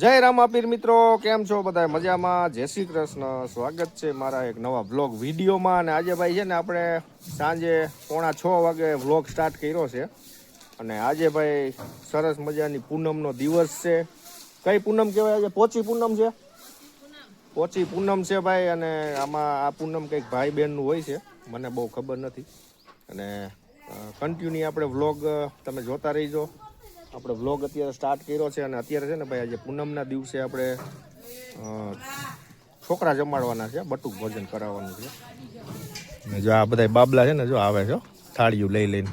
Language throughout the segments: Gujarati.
જય રામાપીર મિત્રો, કેમ છો બધા મજામાં? જય શ્રી કૃષ્ણ. સ્વાગત છે મારા એક નવા બ્લોગ વિડીયોમાં. અને આજે ભાઈ છે ને આપણે સાંજે પોણા છ વાગે વ્લોગ સ્ટાર્ટ કર્યો છે. અને આજે ભાઈ સરસ મજાની પૂનમનો દિવસ છે. કઈ પૂનમ કહેવાય આજે? પોચી પૂનમ છે? પોચી પૂનમ છે ભાઈ. અને આમાં આ પૂનમ કંઈક ભાઈ બહેનનું હોય છે. મને બહુ ખબર નથી. અને કન્ટિન્યુ આપણે વ્લોગ તમે જોતા રહીજો. આપણે વ્લોગ અત્યારે સ્ટાર્ટ કર્યો છે અને અત્યારે છે ને ભાઈ આજે પૂનમના દિવસે આપણે છોકરા જમાડવાના છે, બટુક ભોજન કરાવવાનું છે. અને જો આ બધા બાબલા છે ને જો આવે છે થાળીયું લઈ લઈને.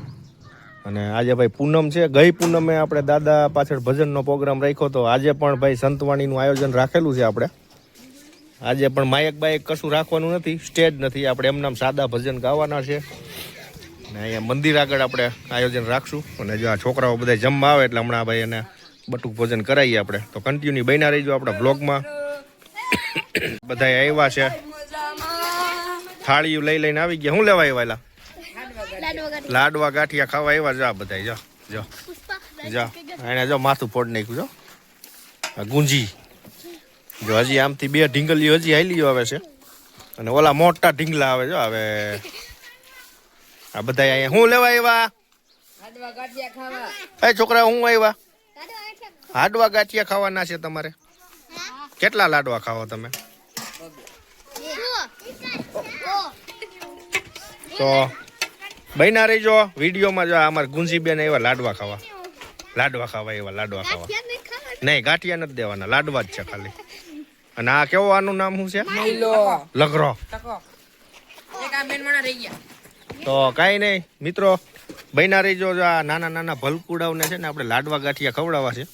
અને આજે ભાઈ પૂનમ છે, ગઈ પૂનમે આપણે દાદા પાછળ ભજનનો પ્રોગ્રામ રાખ્યો તો આજે પણ ભાઈ સંતવાણીનું આયોજન રાખેલું છે આપણે. આજે પણ માયક બાયક કશું રાખવાનું નથી સ્ટેજ નથી, આપણે એમનામ સાદા ભજન ગાવાના છે. અને અહીંયા મંદિર આગળ આપણે આયોજન રાખશું. અને જો આ છોકરાઓ બધા જમવા આવે એટલે હમણાં ભાઈ એને બટુક ભોજન કરાવીએ આપણે. તો કન્ટિન્યુ બન્યા રહીજો આપણા બ્લોગમાં બધા આવ્યા છે. થાળીઓ લઈ લઈને આવી ગયા. શું લેવા આવ્યા એલા? લાડવા ગાંઠિયા ખાવા આવ્યા જા બધા જો જો જો. એને જો માથું ફોડ નાખ્યું, જો. ગુંજી. જો હજી આમથી બે ઢીંગલીઓ હજી હાલીઓ આવે છે. અને ઓલા મોટા ઢીંગલા આવે, જો હવે આ બધા અહીંયા શું લેવા આવ્યા એ છોકરા હું આવ્યા હાડવા ગાંઠિયા ખાવાના છે તમારે? કેટલા લાડવા ખાવો તમે? તો બન્યા રહીજો વિડીયોમાં. જો આ અમારે ગુંજીબેન આવ્યા લાડવા ખાવા. લાડવા ખાવા એવા લાડવા ખાવા. નહીં ગાંઠિયા નથી દેવાના લાડવા જ છે ખાલી. અને આ કેવો આનું નામ શું છે? લગરો તો કાંઈ નહીં, મિત્રો, બન્યા રહીજો આ નાના નાના ભલકુડાઓને છે ને આપણે લાડવા ગાંઠિયા ખવડાવવા છે.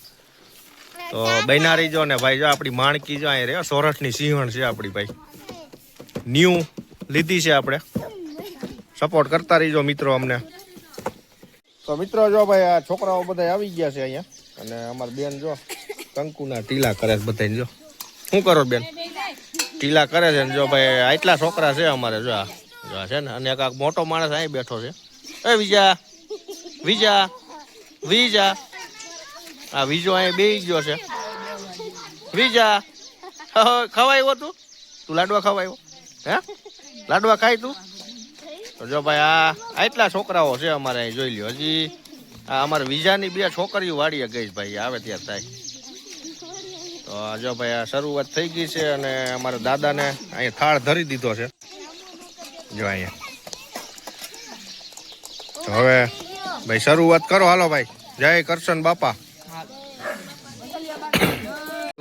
તો બન્યા રહીજો ને ભાઈ, જો આપણી માણકી જો અહીં રે સોરઠની સિંહણ છે આપણી ભાઈ. ન્યૂ લીધી છે આપણે. સપોર્ટ કરતા રહીજો મિત્રો અમને. તો મિત્રો જો ભાઈ, આ છોકરાઓ બધા આવી ગયા છે અહીંયા. અને અમારી બેન જો કંકુના ટીલા કરે છે બધાને જો. શું કરો બેન? ટીલા કરે છે ને જો ભાઈ, આટલા છોકરા છે અમારે જો આ. છે ને, અને એક મોટો માણસ અહીં બેઠો છે. એ વિજા વિજા વિજા. આ વિજો અહીં બે ગયો છે. વિજા ખવાયો તું તું લાડવા ખવાયો? હે? લાડવા ખાય તું? તો જો ભાઈ, આ આટલા છોકરાઓ છે અમારે અહીં, જોઈ લ્યો. હજી આ અમારે વિઝાની બે છોકરીઓ વાળીએ ગઈ ભાઈ, આવે ત્યાં થાય. તો જો ભાઈ, આ શરૂઆત થઈ ગઈ છે અને અમારા દાદાને અહીંયા થાળ ધરી દીધો છે. જો અહીંયા. હવે, ભાઈ, શરૂઆત કરો. હાલો, ભાઈ. જય કરશન બાપા.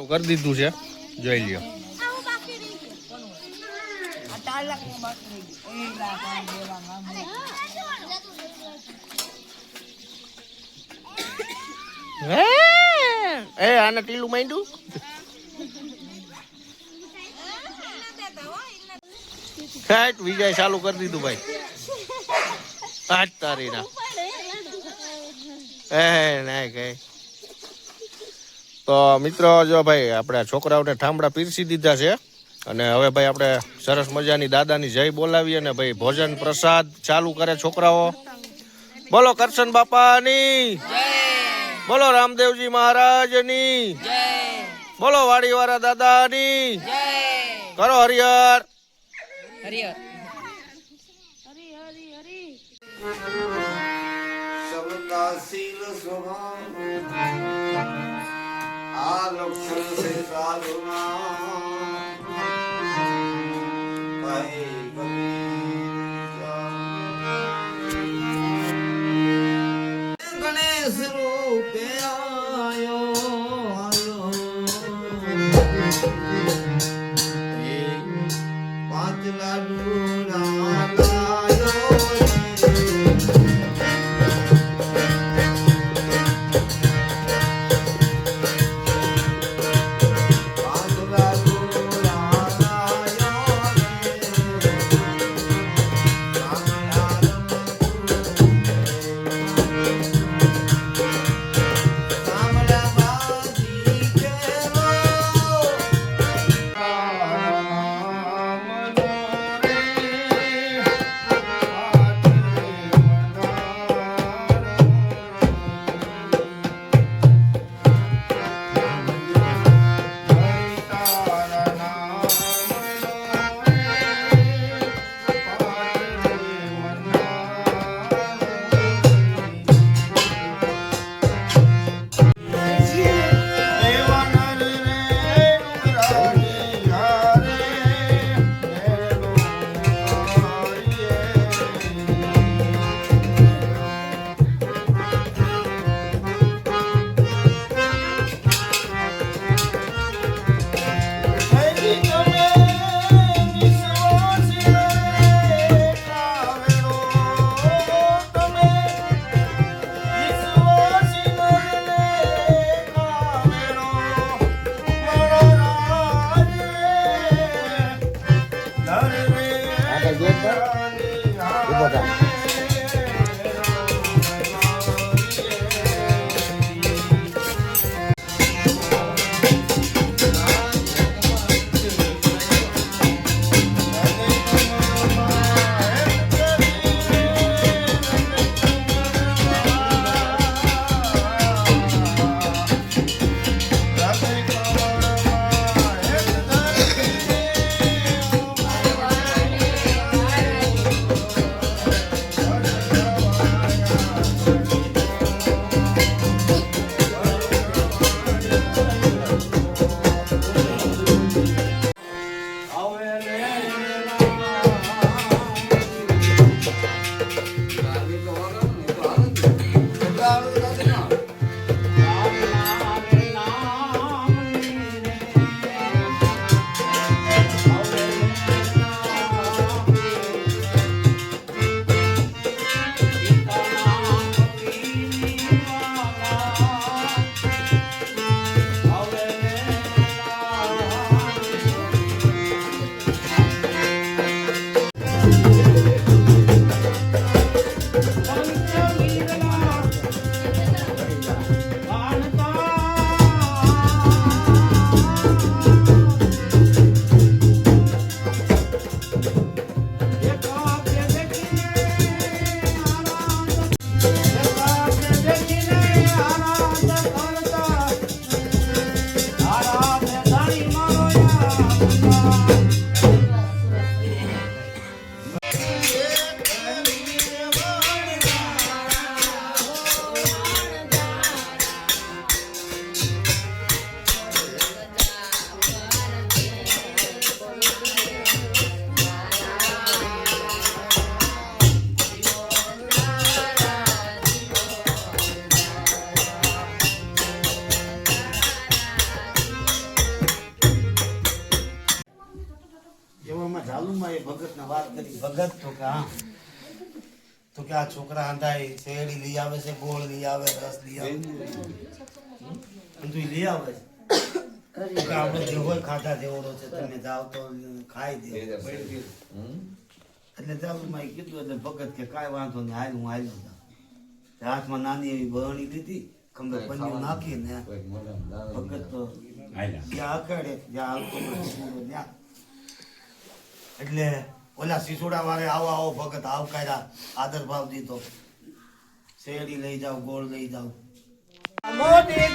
કરી દીધું છે. જોઈ લ્યો? એ, આને ટીલું માંડ્યું? હાટ વિજય ચાલુ કરી દીધું ભાઈ. હાટ તારી ના એ કઈ. તો મિત્રો જો ભાઈ આપણે છોકરાઓને ઠામડા પીરસી દીધા છે. અને હવે ભાઈ આપણે સરસ મજાની દાદાની જય બોલાવીએ અને ભાઈ ભોજન પ્રસાદ ચાલુ કરે છોકરાઓ. બોલો કરશન બાપાની. બોલો રામદેવજી મહારાજની. બોલો વાડીવાળા દાદાની. કરો હરિહર. હરિહર. હરી હરી હરી સવતાશીલ સ્વભાવ. આ લક્ષણ છે સાધુના પાંચ લાડુ લાયો પાંચ ભગત તો કે હા. તો કે આ છોકરા આંધાય શેરડી લઈ આવે છે ગોળ લઈ આવે રસ લઈ આવે. તું લઈ આવે છે. આપણે જે હોય ખાધા જેવડો છે તમે જાઓ તો ખાઈ દે. એટલે ચાલુ મેં કીધું એટલે ભગત કે કાંઈ વાંધો નહીં હાલ હું હાલ્યો જાઉં. હાથમાં નાની એવી બરણી લીધી ખંભે નાખી ને ભગત તો જ્યાં જ્યાં એટલે ઓલા સિસુડા વાળે આવો આવો ભગત આવકાર્યા આદર ભાવ દીધો. શેરડી લઈ જાઓ, ગોળ લઈ જાઓ. મોટી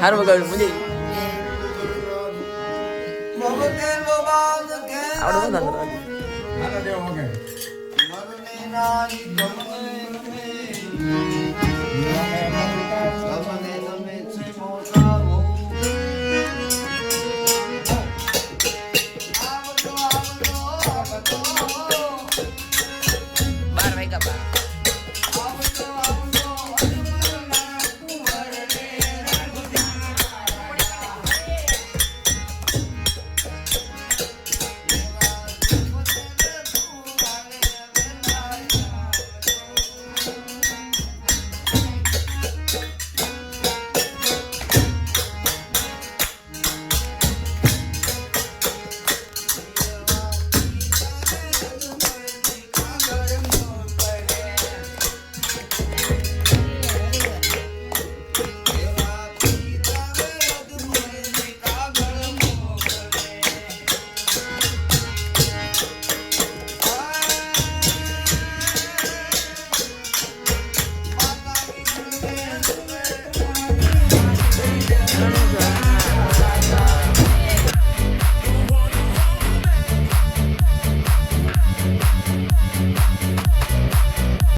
હારું વગાડ્યું મજા